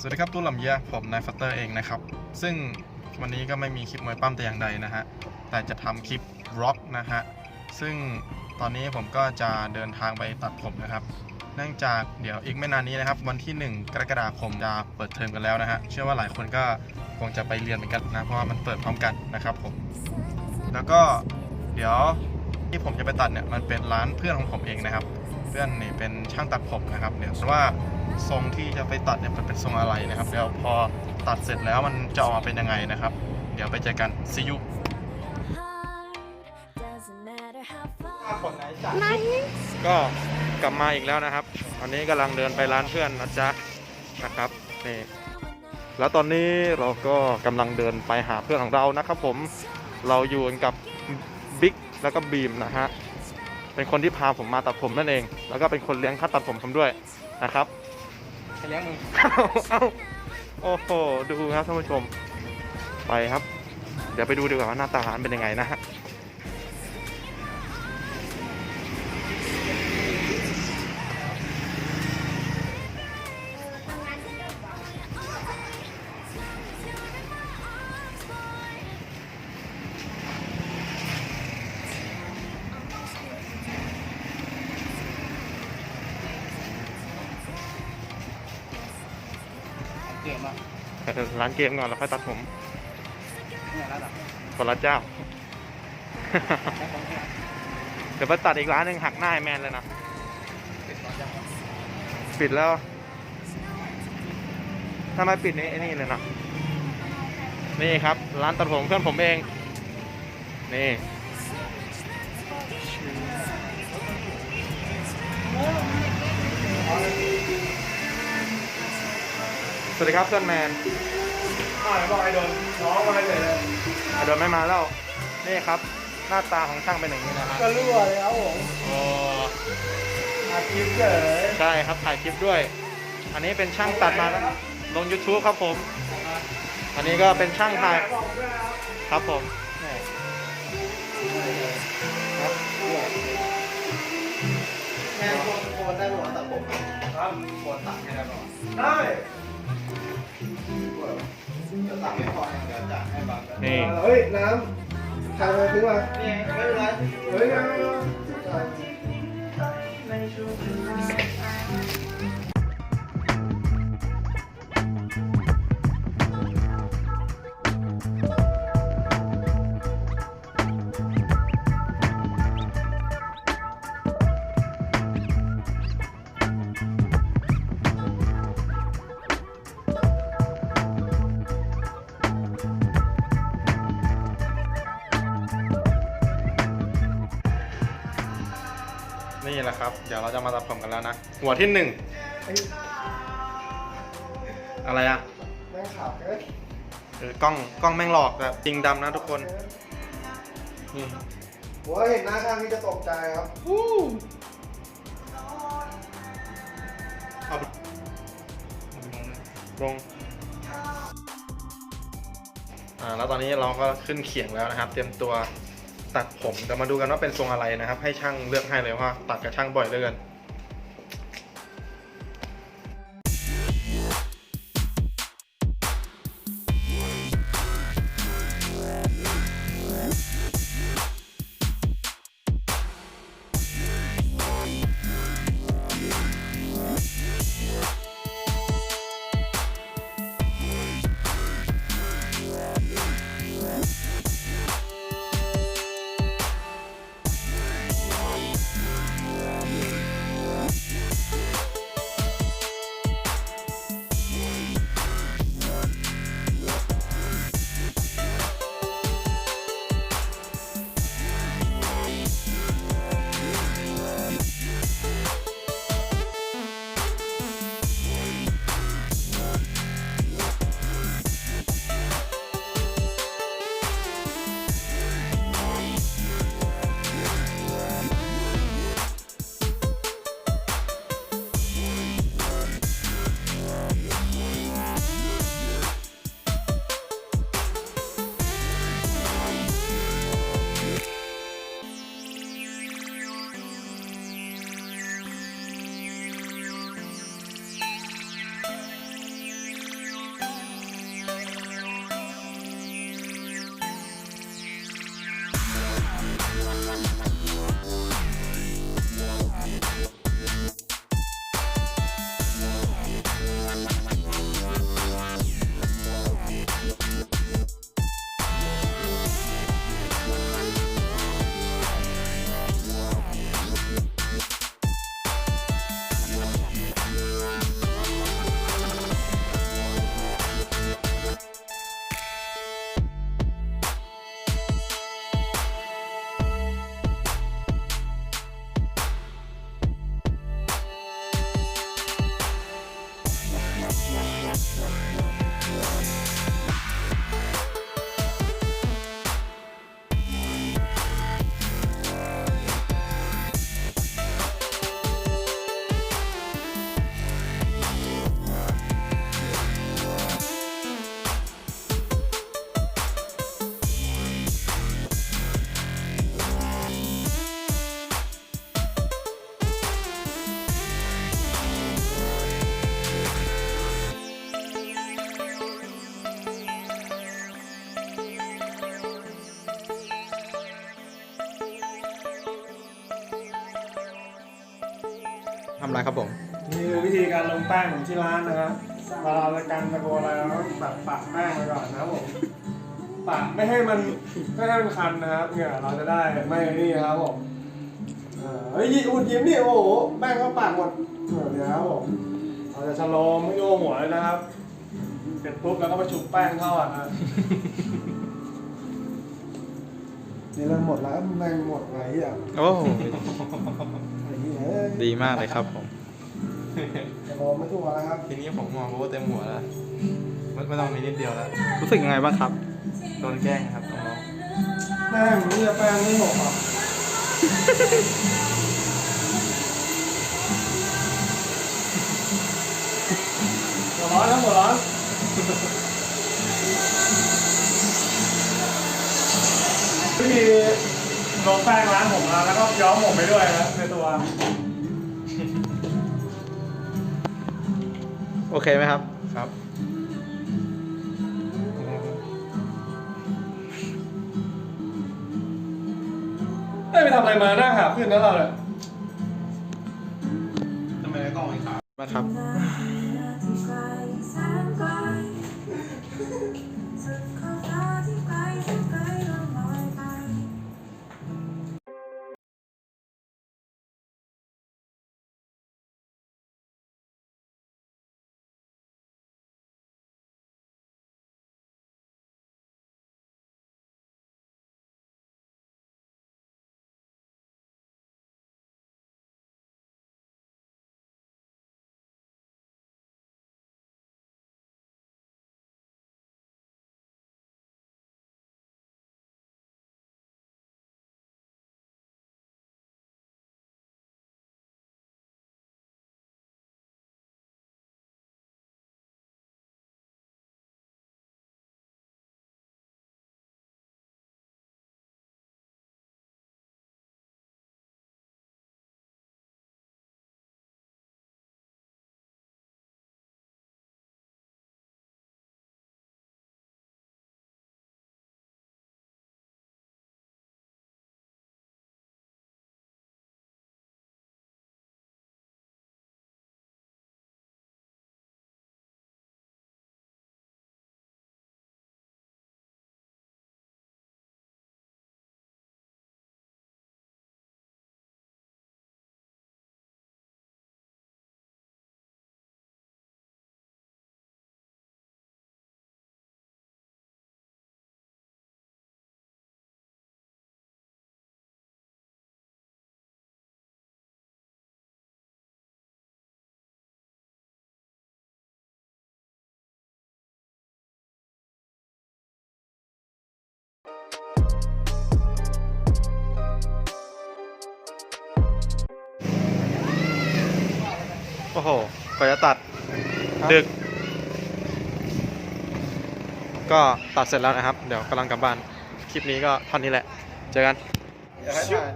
สวัสดีครับตู้ลำเยียผมนายฟัตเตอร์เองนะครับ ซึ่งวันนี้ก็ไม่มีคลิปมวยปั้มแต่อย่างใดนะฮะ แต่จะทำคลิปร็อกนะฮะ ซึ่งตอนนี้ผมก็จะเดินทางไปตัดผมนะครับ เนื่องจากเดี๋ยวอีกไม่นานนี้นะครับ วันที่ 1 กรกฎาคมจะเปิดเทอมกันแล้วนะฮะ เชื่อว่าหลายคนก็คงจะไปเรียนเหมือนกันนะ เพราะว่ามันเปิดพร้อมกันนะครับผม แล้วก็เดี๋ยวที่ผมจะไปตัดเนี่ยมันเป็นร้านเพื่อนของผมเองนะครับ เพื่อนนี่เป็นช่างตัดผมนะครับเดี๋ยวว่าทรงที่จะไปตัดเนี่ยมันเป็นทรงอะไรนะครับเดี๋ยวพอตัดเสร็จแล้วมันจะออกมาเป็นยังไงนะครับ เดี๋ยวไปเจอกันซียู Doesn't matter how far คนไหนจัดก็กลับมาอีกแล้วนะครับ ตอนนี้กำลังเดินไปร้านเพื่อนนะจ๊ะนะครับนี่แล้วตอนนี้เราก็กำลังเดินไปหาเพื่อนของเรานะครับผมเราอยู่กับบิ๊กแล้วก็บีมนะฮะ เป็นคนที่พาผมมาตัดผมนั่นเอง แล้วก็เป็นคนเลี้ยงค่าตัดผมผมด้วยนะครับใครเลี้ยงมึงเอาเอาโอ้โหดูครับท่านผู้ชม ไปครับ เดี๋ยวไปดูดีกว่าว่าหน้าตาร้านเป็นยังไงนะฮะ เออร้านเกมก่อนแล้วค่อยตัดผมเนี่ยแล้วแบบคนละเจ้า เดี๋ยวไปตัดอีกร้านหนึ่งหักหน้าไอ้แมนเลยนะ ติดต่อจากปิดแล้วทำไมปิดนี่ไอ้นี่เลยนะนี่ครับ ร้านตัดผมเพื่อนผมเอง นี่ สวัสดีครับเพื่อนแมนอ้าวบอกไอ้โดนน้องมาเลยเลยอะเดินไม่มาแล้ว นี่ครับ หน้าตาของช่างเป็นอย่างนี้นะฮะก็รั่วเลยครับผมโอ้อาทิตย์เฉยใช่ครับถ่ายคลิปด้วย อันนี้เป็นช่างตัดมาแล้วลง YouTube ครับผม อันนี้ก็เป็นช่างถ่ายบอกด้วยนะครับครับผมนี่ครับแม่โคนโคนได้หรอตัดผมครับโคนตัดให้ได้หรอได้ จะตัดไม่พออย่างเดียวจะให้บางกันนี่เฮ้ย น้ำใครมาซื้อมานี่ไม่เป็นไรเฮ้ยน้ำ นี่แหละครับ เดี๋ยวเราจะมาตัดผมกันแล้วนะ หัวที่หนึ่งอะไรอะแม่งขาวเกินเออกล้องกล้องแม่งหลอกแบบจริงดำนะทุกคนนี่โอ้ยเห็นหน้าข้างนี้จะตกใจครับเอาลงอ่าแล้วตอนนี้เราก็ขึ้นเขียงแล้วนะครับ เตรียมตัว ตัดผมเดี๋ยวมาดูกันว่าเป็นทรงอะไรนะครับ ให้ช่างเลือกให้เลยว่าตัดกับช่างบ่อยเหลือเกินนำอะไรครับผม นี่คือวิธีการลงแป้งของที่ร้านนะครับเวลาเราจะกันตะโกนอะไรเราต้องแบบปะแป้งไปก่อนนะครับผมปะไม่ให้มันไม่ให้มันคันนะครับเนี่ยเราจะได้ไม่นี่นะครับผมเออเฮ้ยอุ่นยิ้มนี่โอ้โหแป้งเข้าปากหมดเออเดี๋ยวนะครับผมเราจะชะโลมไม่โยหัวเลยนะครับเสร็จปุ๊บแล้วก็ไปชุบแป้งเข้าอะนะนี่เราหมดแล้วแม่งหมดไงอะโอ้ไอ้เหี้ยเอ้ย ดีมากเลยครับผมชะโลมไม่ถูกแล้วครับ ทีนี้ผมมองว่าเต็มหัวแล้วไม่ไม่ต้องมีนิดเดียวแล้วรู้สึกยังไงบ้างครับ โดนแกล้งครับน้องแป้งนี่จะแป้งไม่หมดหรอกหัวร้อนนะหัวร้อนวิธีลงแป้งร้านผมนะแล้วก็ย้อมผมไปด้วยนะในตัว โอเคไหมครับๆครับได้ไปทำอะไรมาหน้าหาขึ้นนะเราเนี่ยทำไมในกล้องไม่ขาวบ้างครับ โอ้โหกว่าจะตัดดึก ก็ตัดเสร็จแล้วนะครับ เดี๋ยวกำลังกลับบ้าน คลิปนี้ก็เท่านี้แหละ เจอกันอย่าให้ถ่าย